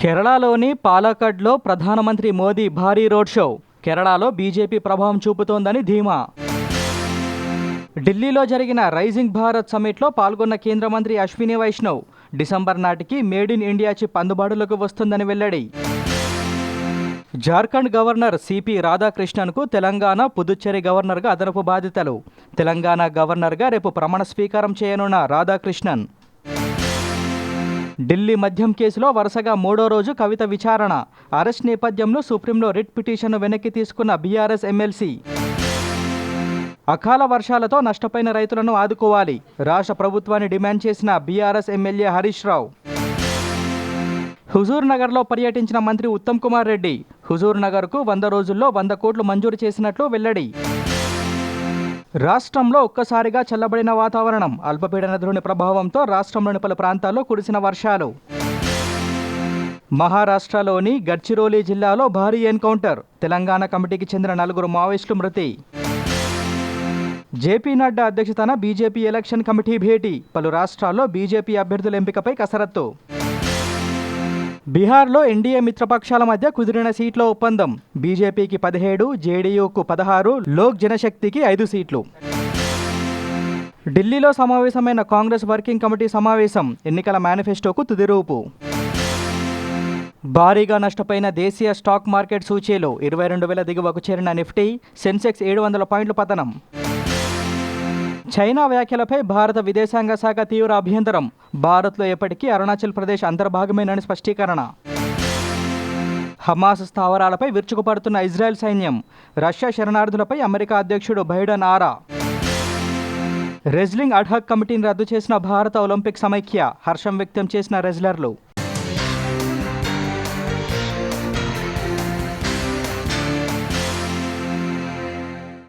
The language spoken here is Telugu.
కేరళలోని పాలక్కడ్లో ప్రధానమంత్రి మోదీ భారీ రోడ్ షో. కేరళలో బీజేపీ ప్రభావం చూపుతోందని ధీమా. ఢిల్లీలో జరిగిన రైజింగ్ భారత్ సమ్మిట్లో పాల్గొన్న కేంద్ర మంత్రి అశ్విని వైష్ణవ్. డిసెంబర్ నాటికి మేడ్ ఇన్ ఇండియా చిప్ అందుబాటులోకి వస్తుందని వెల్లడి. జార్ఖండ్ గవర్నర్ సిపి రాధాకృష్ణన్కు తెలంగాణ పుదుచ్చేరి గవర్నర్గా అదనపు బాధ్యతలు. తెలంగాణ గవర్నర్గా రేపు ప్రమాణ స్వీకారం చేయనున్న రాధాకృష్ణన్. ఢిల్లీ మద్యం కేసులో వరుసగా మూడో రోజు కవిత విచారణ. అరెస్ట్ నేపథ్యంలో సుప్రీంలో రిట్ పిటిషన్ను వెనక్కి తీసుకున్న బీఆర్ఎస్ ఎమ్మెల్సీ. అకాల వర్షాలతో నష్టపోయిన రైతులను ఆదుకోవాలి. రాష్ట్ర ప్రభుత్వాన్ని డిమాండ్ చేసిన బీఆర్ఎస్ ఎమ్మెల్యే హరీష్ రావు. హుజూర్ నగర్లో పర్యటించిన మంత్రి ఉత్తమ్ కుమార్ రెడ్డి. హుజూర్ నగర్కు వంద రోజుల్లో వంద కోట్లు మంజూరు చేసినట్లు వెల్లడి. రాష్ట్రంలో ఒక్కసారిగా చల్లబడిన వాతావరణం అల్పపీడన ద్రోణి ప్రభావంతో రాష్ట్రంలోని పలు ప్రాంతాల్లో కురిసిన వర్షాలు. మహారాష్ట్రలోని గడ్చిరోలి జిల్లాలో భారీ ఎన్కౌంటర్ తెలంగాణ కమిటీకి చెందిన నలుగురు మావోయిస్టులు మృతి. జేపీ నడ్డా అధ్యక్షతన బీజేపీ ఎలక్షన్ కమిటీ భేటీ పలు రాష్ట్రాల్లో బీజేపీ అభ్యర్థుల ఎంపికపై కసరత్తు. బీహార్లో ఎన్డీఏ మిత్రపక్షాల మధ్య కుదిరిన సీట్ల ఒప్పందం. బీజేపీకి పదిహేడు జేడీయూకు పదహారు లోక్ జనశక్తికి ఐదు సీట్లు. ఢిల్లీలో సమావేశమైన కాంగ్రెస్ వర్కింగ్ కమిటీ సమావేశం ఎన్నికల మేనిఫెస్టోకు తుదిరూపు భారీగా నష్టపోయిన దేశీయ స్టాక్ మార్కెట్ సూచీలు ఇరవై రెండు వేల దిగువకు చేరిన నిఫ్టీ సెన్సెక్స్ ఏడు వందల పాయింట్ల పతనం. చైనా వ్యాఖ్యలపై భారత విదేశాంగ శాఖ తీవ్ర అభ్యంతరం. భారత్లో ఎప్పటికీ అరుణాచల్ ప్రదేశ్ అంతర్భాగమేనని స్పష్టీకరణ. హమాస్ స్థావరాలపై విరుచుకుపడుతున్న ఇజ్రాయెల్ సైన్యం. రష్యా శరణార్థులపై అమెరికా అధ్యక్షుడు బైడెన్ ఆరా. రెజ్లింగ్ అడ్హక్ కమిటీని రద్దు చేసిన భారత ఒలింపిక్ సమైక్య. హర్షం వ్యక్తం చేసిన రెజ్లర్లు.